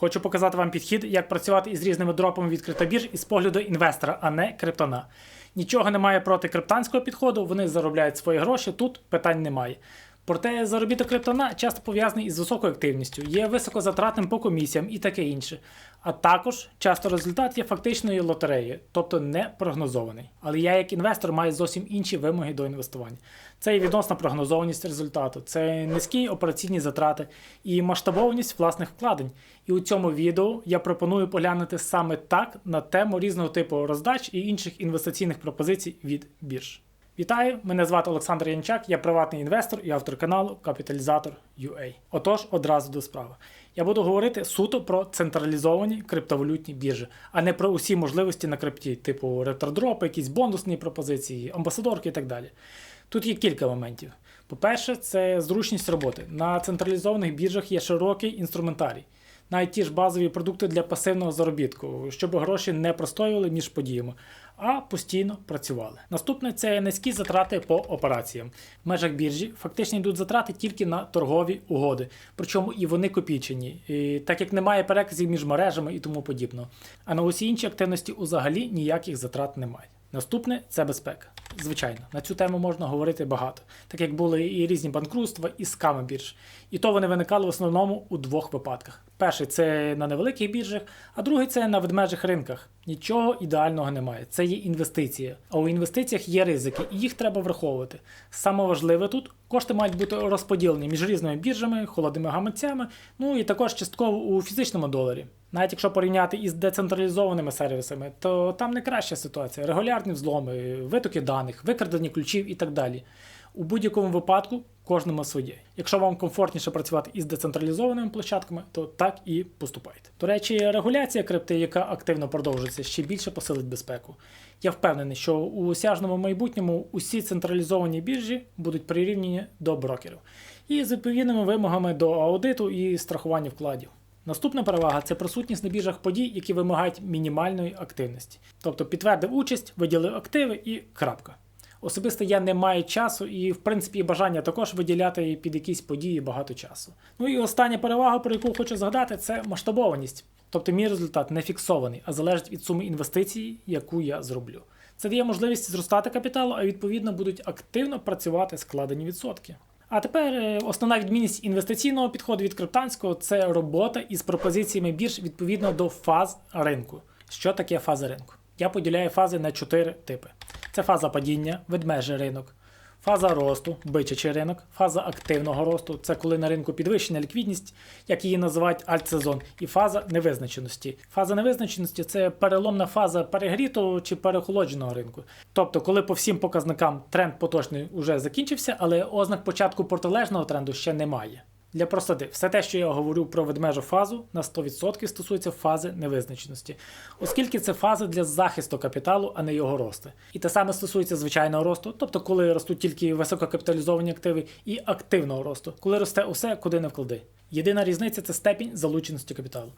Хочу показати вам підхід, як працювати із різними дропами від криптобірж із погляду інвестора, а не криптона. Нічого немає проти криптанського підходу, вони заробляють свої гроші, тут питань немає. Проте заробіток криптона часто пов'язаний із високою активністю, є високозатратним по комісіям і таке інше. А також часто результат є фактичною лотереєю, тобто не прогнозований. Але я, як інвестор, маю зовсім інші вимоги до інвестування. Це і відносна прогнозованість результату, це низькі операційні затрати і масштабованість власних вкладень. І у цьому відео я пропоную поглянути саме так на тему різного типу роздач і інших інвестиційних пропозицій від бірж. Вітаю! Мене звати Олександр Янчак, я приватний інвестор і автор каналу Капіталізатор UA. Отож, одразу до справи. Я буду говорити суто про централізовані криптовалютні біржі, а не про усі можливості на крипті, типу ретродропи, якісь бонусні пропозиції, амбасадорки і так далі. Тут є кілька моментів. По-перше, це зручність роботи. На централізованих біржах є широкий інструментарій. Навіть ті ж базові продукти для пасивного заробітку, щоб гроші не простоювали між подіями, а постійно працювали. Наступне це низькі затрати по операціям. В межах біржі фактично йдуть затрати тільки на торгові угоди, причому і вони копійчені, і, так як немає переказів між мережами і тому подібно. А на усі інші активності взагалі ніяких затрат немає. Наступне це безпека. Звичайно, на цю тему можна говорити багато, так як були і різні банкрутства, і сками бірж. І то вони виникали в основному у двох випадках: перший це на невеликих біржах, а другий це на ведмежих ринках. Нічого ідеального немає. Це є інвестиція. А у інвестиціях є ризики, і їх треба враховувати. Саме важливе тут кошти мають бути розподілені між різними біржами, холодними гаманцями, ну і також частково у фізичному доларі. Навіть якщо порівняти із децентралізованими сервісами, то там не краща ситуація. Регулярні взломи, витоки даних, викрадені ключів і так далі. У будь-якому випадку кожному своє. Якщо вам комфортніше працювати із децентралізованими площадками, то так і поступайте. До речі, регуляція крипти, яка активно продовжується, ще більше посилить безпеку. Я впевнений, що у осяжному майбутньому усі централізовані біржі будуть прирівняні до брокерів і з відповідними вимогами до аудиту і страхування вкладів. Наступна перевага це присутність на біржах подій, які вимагають мінімальної активності. Тобто підтвердив участь, виділив активи і крапка. Особисто я не маю часу і, в принципі, бажання також виділяти під якісь події багато часу. Ну і остання перевага, про яку хочу згадати, це масштабованість. Тобто мій результат не фіксований, а залежить від суми інвестицій, яку я зроблю. Це дає можливість зростати капіталу, а відповідно будуть активно працювати складені відсотки. А тепер е, основна відмінність інвестиційного підходу від криптанського це робота із пропозиціями бірж відповідно до фаз ринку. Що таке фаза ринку? Я поділяю фази на чотири типи: це фаза падіння, ведмежий ринок, фаза росту, бичачий ринок, фаза активного росту це коли на ринку підвищена ліквідність, як її називають альтсезон, і фаза невизначеності. Фаза невизначеності це переломна фаза перегрітого чи перехолодженого ринку. Тобто, коли по всім показникам тренд поточний вже закінчився, але ознак початку протилежного тренду ще немає. Для простоти, все те, що я говорю про ведмежу фазу, на 100% стосується фази невизначеності, оскільки це фаза для захисту капіталу, а не його росту. І те саме стосується звичайного росту, тобто коли ростуть тільки висококапіталізовані активи, і активного росту, коли росте усе, куди не вклади. Єдина різниця це степінь залученості капіталу.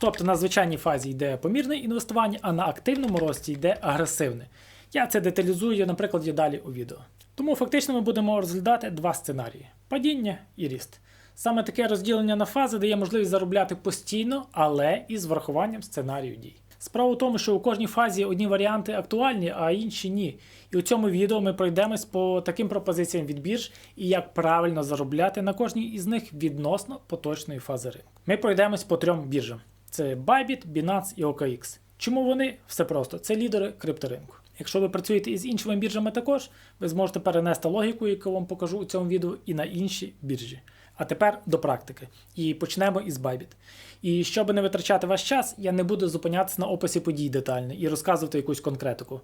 Тобто на звичайній фазі йде помірне інвестування, а на активному рості йде агресивне. Я це деталізую, наприклад, далі у відео. Тому фактично ми будемо розглядати два сценарії: падіння і ріст. Саме таке розділення на фази дає можливість заробляти постійно, але із врахуванням сценарію дій. Справа в тому, що у кожній фазі одні варіанти актуальні, а інші ні. І у цьому відео ми пройдемось по таким пропозиціям від бірж і як правильно заробляти на кожній із них відносно поточної фази ринку. Ми пройдемось по трьом біржам: це Bybit, Binance і OKX. Чому вони? Все просто це лідери крипторинку. Якщо ви працюєте із іншими біржами також, ви зможете перенести логіку, яку вам покажу у цьому відео, і на інші біржі. А тепер до практики. І почнемо із Bybit. І щоб не витрачати ваш час, я не буду зупинятися на описі подій детально і розказувати якусь конкретику.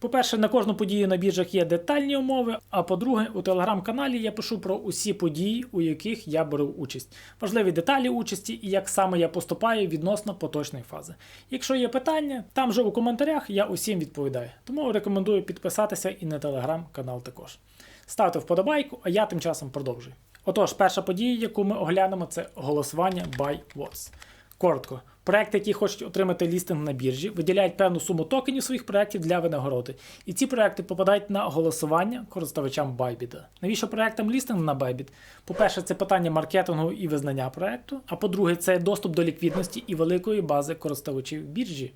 По-перше, на кожну подію на біржах є детальні умови, а по-друге, у телеграм-каналі я пишу про усі події, у яких я беру участь. Важливі деталі участі і як саме я поступаю відносно поточної фази. Якщо є питання, там же у коментарях я усім відповідаю. Тому рекомендую підписатися і на телеграм-канал також. Ставте вподобайку, а я тим часом продовжую. Отож, перша подія, яку ми оглянемо, це голосування by votes. Коротко, Проекти, які хочуть отримати лістинг на біржі, виділяють певну суму токенів своїх проєктів для винагороди. І ці проекти попадають на голосування користувачам Bybit. Навіщо проектам лістинг на Bybit? По-перше, це питання маркетингу і визнання проекту. А по-друге, це доступ до ліквідності і великої бази користувачів біржі.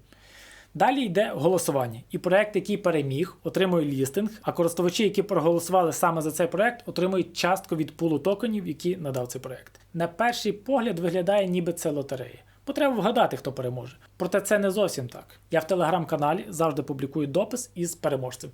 Далі йде голосування, і проект, який переміг, отримує лістинг, а користувачі, які проголосували саме за цей проект, отримують частку від пулу токенів, які надав цей проект. На перший погляд виглядає, ніби це лотерея. Бо треба вгадати, хто переможе. Проте це не зовсім так. Я в телеграм-каналі завжди публікую допис із переможцем.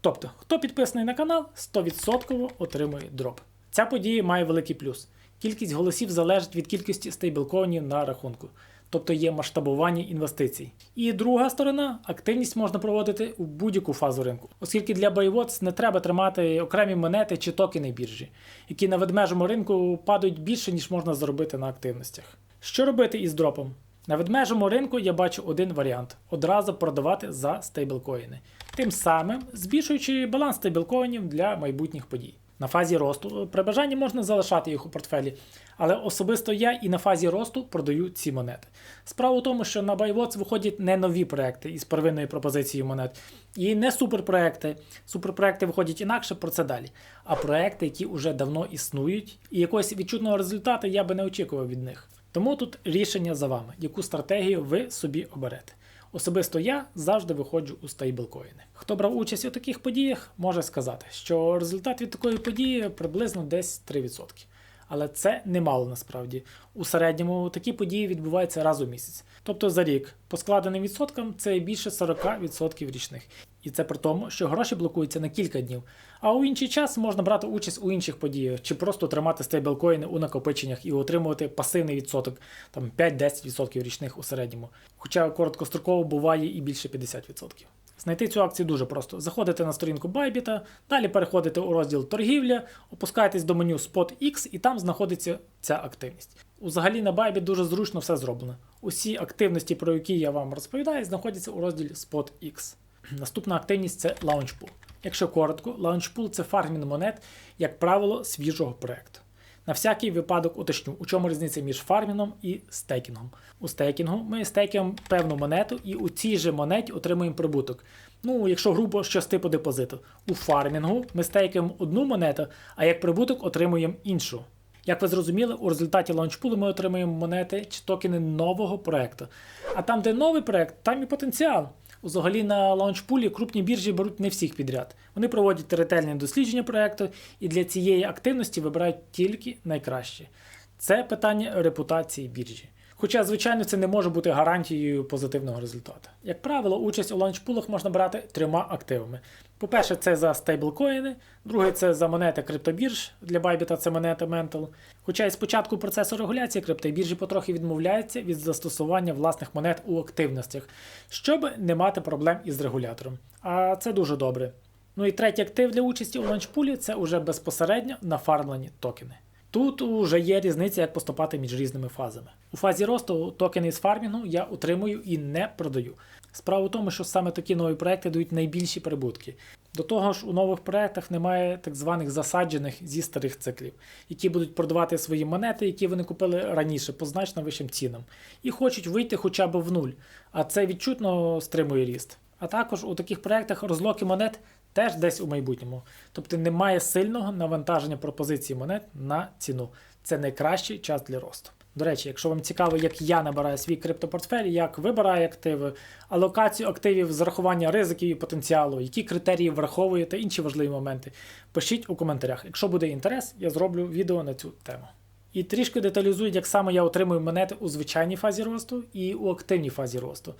Тобто, хто підписаний на канал, 100% отримує дроп. Ця подія має великий плюс. Кількість голосів залежить від кількості стейблкоїнів на рахунку, тобто є масштабування інвестицій. І друга сторона активність можна проводити у будь-яку фазу ринку, оскільки для BuyWatch не треба тримати окремі монети чи токени біржі, які на ведмежому ринку падають більше, ніж можна заробити на активностях. Що робити із дропом? На ведмежому ринку я бачу один варіант: одразу продавати за стейблкоїни, тим самим збільшуючи баланс стейблкоїнів для майбутніх подій. На фазі росту при бажанні можна залишати їх у портфелі, але особисто я і на фазі росту продаю ці монети. Справа у тому, що на BuyWatch виходять не нові проекти із первинною пропозицією монет, і не суперпроекти. Суперпроекти виходять інакше, про це далі. А проекти, які вже давно існують, і якогось відчутного результату я би не очікував від них. Тому тут рішення за вами, яку стратегію ви собі оберете. Особисто я завжди виходжу у стейблкоїни. Хто брав участь у таких подіях, може сказати, що результат від такої події приблизно десь 3%. Але це немало насправді. У середньому такі події відбуваються раз у місяць. Тобто за рік по складеним відсоткам це більше 40% річних. І це при тому, що гроші блокуються на кілька днів. А у інший час можна брати участь у інших подіях, чи просто тримати стейблкоїни у накопиченнях і отримувати пасивний відсоток, там 5-10% річних у середньому. Хоча короткостроково буває і більше 50%. Знайти цю акцію дуже просто. Заходите на сторінку Bybit, далі переходите у розділ торгівля, опускаєтесь до меню Spot X і там знаходиться ця активність. Узагалі на Bybit дуже зручно все зроблено. Усі активності, про які я вам розповідаю, знаходяться у розділі Spot X. Наступна активність це Launchpool. Якщо коротко, Launchpool – це фармінг монет, як правило, свіжого проекту. На всякий випадок уточню, у чому різниця між фармінгом і стейкінгом. У стейкінгу ми стейкаємо певну монету і у цій же монеті отримуємо прибуток. Ну, якщо грубо щось типу депозиту. У фармінгу ми стейкаємо одну монету, а як прибуток отримуємо іншу. Як ви зрозуміли, у результаті лаунчпулу ми отримуємо монети чи токени нового проекту. А там, де новий проект, там і потенціал. Взагалі на лаунчпулі крупні біржі беруть не всіх підряд. Вони проводять ретельне дослідження проекту і для цієї активності вибирають тільки найкраще. Це питання репутації біржі. Хоча, звичайно, це не може бути гарантією позитивного результату. Як правило, участь у лаунчпулах можна брати трьома активами. По-перше, це за стейблкоїни, друге це за монети криптобірж. Для Bybit це монета Mental. Хоча і спочатку процесу регуляції криптобіржі потрохи відмовляються від застосування власних монет у активностях, щоб не мати проблем із регулятором. А це дуже добре. Ну і третій актив для участі у лаунчпулі це уже безпосередньо нафармлені токени. Тут вже є різниця, як поступати між різними фазами. У фазі росту токени з фармінгу я утримую і не продаю. Справа в тому, що саме такі нові проекти дають найбільші прибутки. До того ж, у нових проектах немає так званих засаджених зі старих циклів, які будуть продавати свої монети, які вони купили раніше по значно вищим цінам, і хочуть вийти хоча б в нуль. А це відчутно стримує ріст. А також у таких проектах розлоки монет теж десь у майбутньому. Тобто немає сильного навантаження пропозиції монет на ціну. Це найкращий час для росту. До речі, якщо вам цікаво, як я набираю свій криптопортфель, як вибираю активи, алокацію активів, зарахування ризиків і потенціалу, які критерії враховую та інші важливі моменти, пишіть у коментарях. Якщо буде інтерес, я зроблю відео на цю тему. І трішки деталізують, як саме я отримую монети у звичайній фазі росту і у активній фазі росту.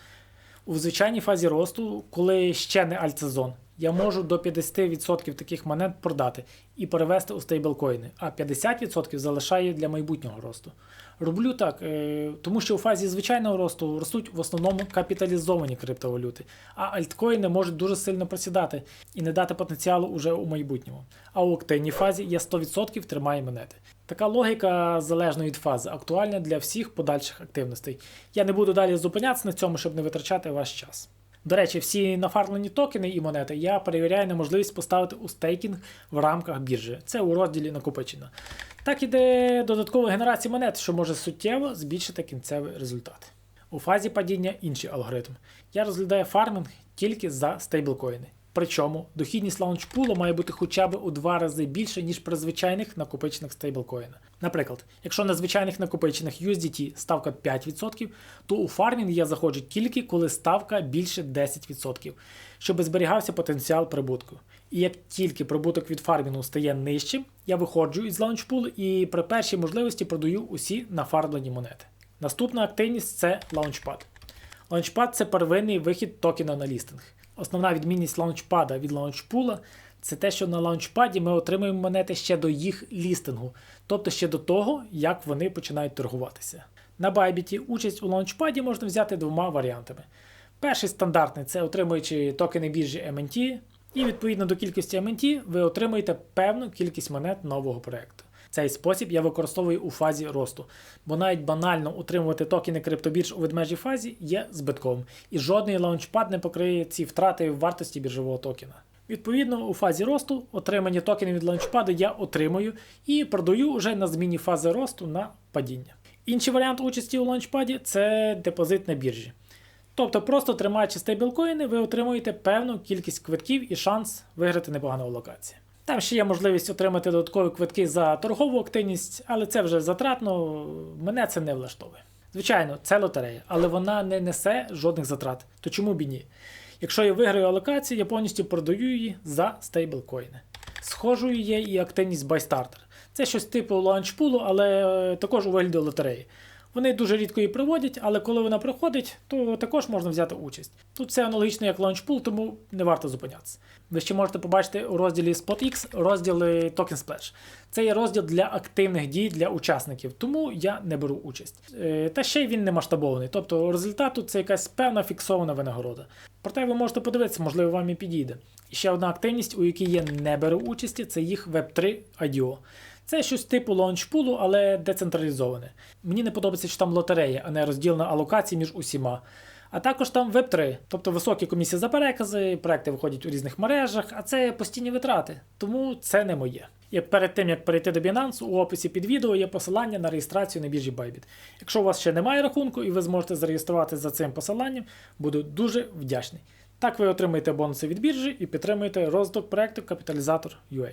У звичайній фазі росту, коли ще не альтсезон, я можу до 50% таких монет продати і перевести у стейблкоїни, а 50% залишаю для майбутнього росту. Роблю так, е, тому що у фазі звичайного росту ростуть в основному капіталізовані криптовалюти, а альткоїни можуть дуже сильно просідати і не дати потенціалу уже у майбутньому. А у активній фазі я 100% тримаю монети. Така логіка залежно від фази, актуальна для всіх подальших активностей. Я не буду далі зупинятися на цьому, щоб не витрачати ваш час. До речі, всі нафармлені токени і монети я перевіряю на можливість поставити у стейкінг в рамках біржі. Це у розділі накопичення. Так іде додаткова генерація монет, що може суттєво збільшити кінцевий результат. У фазі падіння інший алгоритм. Я розглядаю фармінг тільки за стейблкоїни. Причому дохідність лаунчпулу має бути хоча б у два рази більше, ніж при звичайних накопичених стейблкоїнах. Наприклад, якщо на звичайних накопичених USDT ставка 5%, то у фармінг я заходжу тільки коли ставка більше 10%, щоб зберігався потенціал прибутку. І як тільки прибуток від фармінгу стає нижчим, я виходжу із лаунчпулу і при першій можливості продаю усі нафармлені монети. Наступна активність це лаунчпад. Лаунчпад це первинний вихід токена на лістинг. Основна відмінність лаунчпада від лаунчпула це те, що на лаунчпаді ми отримуємо монети ще до їх лістингу, тобто ще до того, як вони починають торгуватися. На Bybit участь у лаунчпаді можна взяти двома варіантами. Перший стандартний це отримуючи токени біржі MNT, і відповідно до кількості MNT ви отримуєте певну кількість монет нового проекту. Цей спосіб я використовую у фазі росту, бо навіть банально утримувати токени криптобірж у ведмежій фазі є збитковим, і жодний лаунчпад не покриє ці втрати в вартості біржового токена. Відповідно, у фазі росту отримані токени від лаунчпаду я отримую і продаю вже на зміні фази росту на падіння. Інший варіант участі у лаунчпаді це депозит на біржі. Тобто, просто тримаючи стейблкоїни, ви отримуєте певну кількість квитків і шанс виграти непогану локацію. Там ще є можливість отримати додаткові квитки за торгову активність, але це вже затратно, мене це не влаштовує. Звичайно, це лотерея, але вона не несе жодних затрат. То чому б і ні? Якщо я виграю алокацію, я повністю продаю її за стейблкоїни. Схожою є і активність BuyStarter. Це щось типу лаунчпулу, але е, також у вигляді лотереї. Вони дуже рідко її проводять, але коли вона приходить, то також можна взяти участь. Тут все аналогічно як лаунчпул, тому не варто зупинятися. Ви ще можете побачити у розділі SpotX розділи Token Splash. Це є розділ для активних дій для учасників, тому я не беру участь. Е, Та ще й він не масштабований, тобто результату це якась певна фіксована винагорода. Проте ви можете подивитися, можливо, вам і підійде. І ще одна активність, у якій я не беру участі, це їх Web3 IDO. Це щось типу лаунчпулу, але децентралізоване. Мені не подобається, що там лотерея, а не розділена алокація між усіма. А також там Web3, тобто високі комісії за перекази, проекти виходять у різних мережах, а це постійні витрати. Тому це не моє. І перед тим як перейти до Binance, у описі під відео є посилання на реєстрацію на біржі Bybit. Якщо у вас ще немає рахунку і ви зможете зареєструватися за цим посиланням, буду дуже вдячний. Так ви отримаєте бонуси від біржі і підтримуєте розвиток проекту Капіталізатор UA.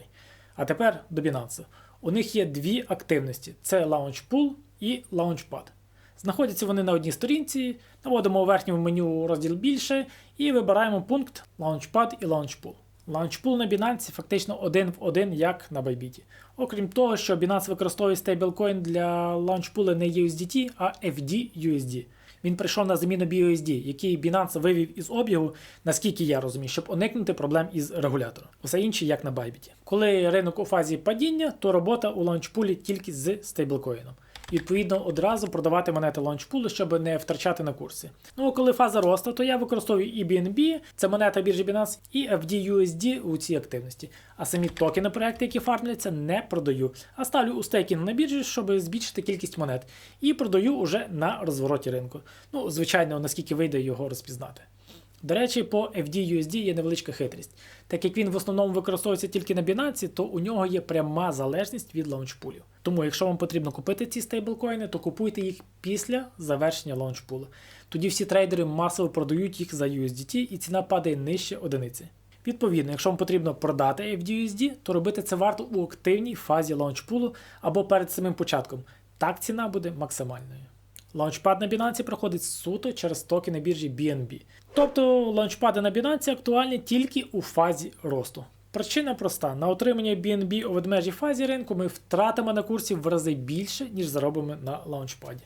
А тепер до Binance. У них є дві активності: це Launchpool і Launchpad. Знаходяться вони на одній сторінці, наводимо у верхньому меню розділ більше і вибираємо пункт Launchpad і Launchpool. Launchpool на Binance фактично один в один, як на Bybit. Окрім того, що Binance використовує стейблкоін для Launchpool не USDT, а FDUSD. Він прийшов на заміну BUSD, який Binance вивів із обігу, наскільки я розумію, щоб уникнути проблем із регулятором. Усе інше як на Bybit. Коли ринок у фазі падіння, то робота у лаунчпулі тільки з стейблкоїном. Відповідно, одразу продавати монети лаунчпулу, щоб не втрачати на курсі. Ну а коли фаза росту, то я використовую і BNB, це монета біржі Binance, і FDUSD у цій активності. А самі токени проекти, які фармляться, не продаю, а ставлю у стейкінг на біржі, щоб збільшити кількість монет. І продаю уже на розвороті ринку. Ну, звичайно, наскільки вийде його розпізнати. До речі, по FDUSD є невеличка хитрість. Так як він в основному використовується тільки на Binance, то у нього є пряма залежність від лаунчпулів. Тому, якщо вам потрібно купити ці стейблкоїни, то купуйте їх після завершення лаунчпулу. Тоді всі трейдери масово продають їх за USDT і ціна падає нижче одиниці. Відповідно, якщо вам потрібно продати FDUSD, то робити це варто у активній фазі лаунчпулу або перед самим початком. Так ціна буде максимальною. Лаунчпад на Binance проходить суто через токени біржі BNB. Тобто лаунчпади на Binance актуальні тільки у фазі росту. Причина проста: на отримання BNB у ведмежій фазі ринку ми втратимо на курсі в рази більше, ніж заробимо на лаунчпаді.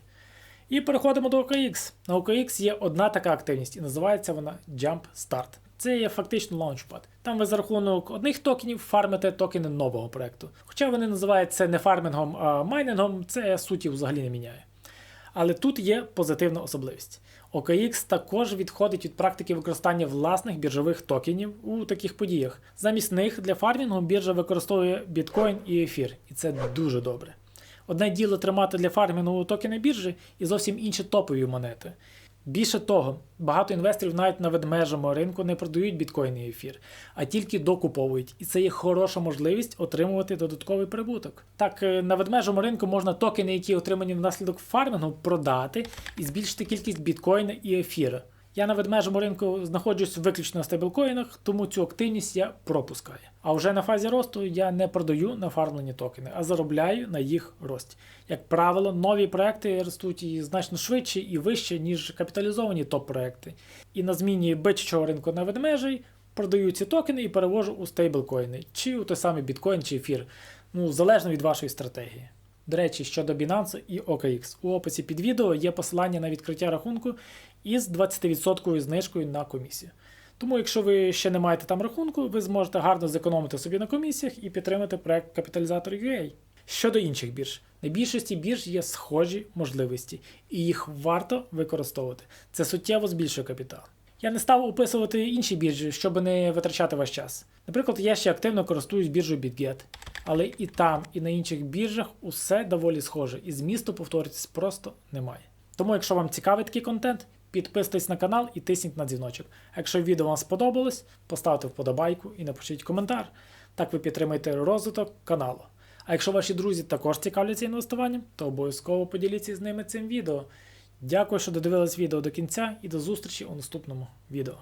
І переходимо до OKX. На OKX є одна така активність, і називається вона Jump Start. Це є фактично лаунчпад. Там ви за рахунок одних токенів фармите токени нового проекту. Хоча вони називають це не фармінгом, а майнингом, це суті взагалі не міняє. Але тут є позитивна особливість. OKX також відходить від практики використання власних біржових токенів у таких подіях. Замість них для фармінгу біржа використовує біткоін і ефір, і це дуже добре. Одне діло тримати для фармінгу токени біржі і зовсім інші топові монети. Більше того, багато інвесторів навіть на ведмежому ринку не продають біткоїни ефір, а тільки докуповують, і це є хороша можливість отримувати додатковий прибуток. Так, е, на ведмежому ринку можна токени, які отримані внаслідок фармінгу, продати і збільшити кількість біткоїна і ефіра. Я на ведмежому ринку знаходжусь виключно на стейблкоїнах, тому цю активність я пропускаю. А вже на фазі росту я не продаю нафармлені токени, а заробляю на їх рості. Як правило, нові проекти ростуть і значно швидше і вище, ніж капіталізовані топ-проекти. І на зміні бичачого ринку на ведмежий продаю ці токени і перевожу у стейблкоїни, чи у той самий біткоін чи ефір. Ну, залежно від вашої стратегії. До речі, щодо Binance і OKX. У описі під відео є посилання на відкриття рахунку із 20% знижкою на комісію. Тому, якщо ви ще не маєте там рахунку, ви зможете гарно зекономити собі на комісіях і підтримати проект капіталізатор UA. Щодо інших бірж, на більшості бірж є схожі можливості, і їх варто використовувати. Це суттєво збільшує капітал. Я не став описувати інші біржі, щоб не витрачати ваш час. Наприклад, я ще активно користуюсь біржею BitGet, але і там, і на інших біржах усе доволі схоже, і змісту повторитись просто немає. Тому, якщо вам цікавий такий контент, підписуйтесь на канал і тисніть на дзвіночок. Якщо відео вам сподобалось, поставте вподобайку і напишіть коментар. Так ви підтримаєте розвиток каналу. А якщо ваші друзі також цікавляться інвестуванням, то обов'язково поділіться з ними цим відео. Дякую, що додивились відео до кінця і до зустрічі у наступному відео.